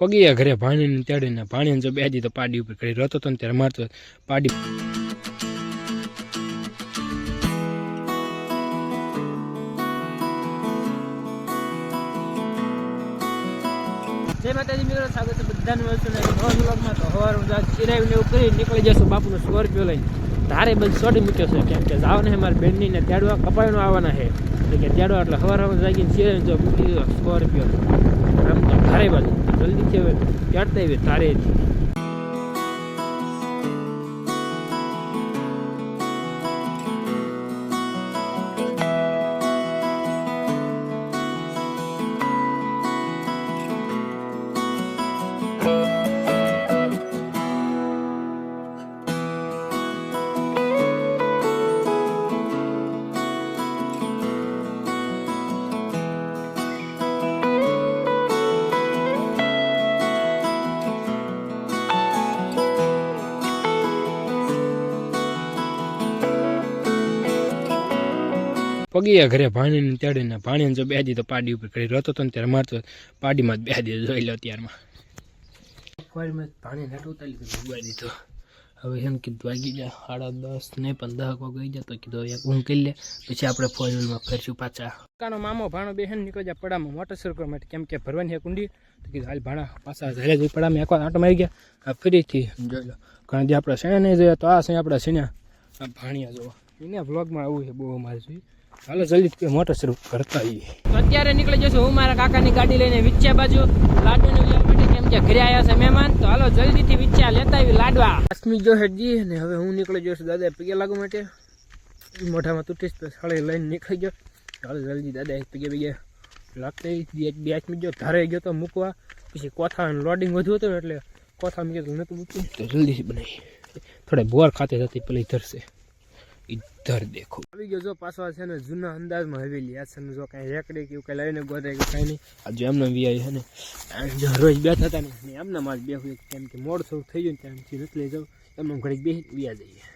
પગીયા ઘરે ભાણીને તેડીને ભાણીને જો બેદી તો પાડી ઉપર કરી રહેતો હતો ને ત્યારે મારતો પાડી જય માતાજી મિત્રો, સ્વાગત ને તો એવું કરી નીકળી જશું બાપુનો સ્કોર્પિયો લઈને. ધારે બધું સોડી મૂક્યો છે, કેમ કે જવાને મારી બેનની ને તેડવા કપાયનો આવવાના છે. એટલે કે એટલે હવાર જાગીને ચિરાવી જો મૂકી દીધો સ્કોર્પિયો. જલ્દીથી છે તેડતા આવી ધારેથી પગીયા ઘરે ભાણીને તેડીને ભાણીને જો બેદી તો પાડી ઉપર કરી રહેતો હતો ને ત્યારે મારતો પાડીમાં જ બેદી જોઈ લો ત્યારમાં ભાણીને નેટ ઉતારી લીધું દીધો. હવે એમ કીધું, વાગી જાય સાડા દસ ને પંદર વાગ જાય તો કીધું એક ઊંઘ કરી લે, પછી આપણે ફોર વ્હીલમાં ફેરશું પાછા. કાનો મામો, ભાણો, બેહેન નીકળી જાય પડામાં મોટર સર્કલ માટે. કેમ કે ભરવાની હે કુંડી તો કીધું, હાલ ભાણા, પાછા ઝાલે જઈ પડામાં એકવાર આંટો મારી ગયા. આ ફરીથી, જોઈ લો. કારણ કે આપણે શેણા નહીં જોયા, તો આ છે આપણા શેણ્યા. આ ભાણિયા જોવા. એને વ્લોગમાં આવું છે, બહુ અમારે જોઈએ હાલો જલ્દી મોટર શરૂ કરતા અત્યારે નીકળી જશું હું મારા કાકાની ગાડી લઈને વિચ્યા બાજુ. લાડુ લેવા માટે કેમ કે ઘરે આવ્યા છે મહેમાન. તો હાલો જલ્દીથી વિચ્યા લેતા આવી લાડવા. કાશ્મીર જો હેડજી અને હવે હું નીકળી જઈશ દાદા પગે લાગવા માટે. મોઢામાં તૂટીશ તો સાળે લઈને નીકળી ગયો. હાલો જલ્દી દાદા પગે પગે લાગતા બે બે મિનિટ ધારે ગયો તો મૂકવા. પછી કોથાનું લોડિંગ વધુ હતું એટલે કોથા મૂકી નતું મૂક્યું તો જલ્દીથી બનાવી થોડા બોર ખાતે જતી પેલી ધરશે. ઇધર દેખો. આવી ગયો જો પાછો છે ને જૂના અંદાજમાં હવેલી. આ છે જો કાંઈ રેકડી કે કાંઈ લાવીને ગોરે કે કાંઈ નહીં. આ જો એમને વી છે ને જો રોજ બેઠા હતા ને એમના માં જ બેહું કેમ કે મોડ થોડું થઈ ગયું ને ત્યાંથી નથી લઈ જાઉં એમને ઘડીક બેસી વ્યા જઈએ.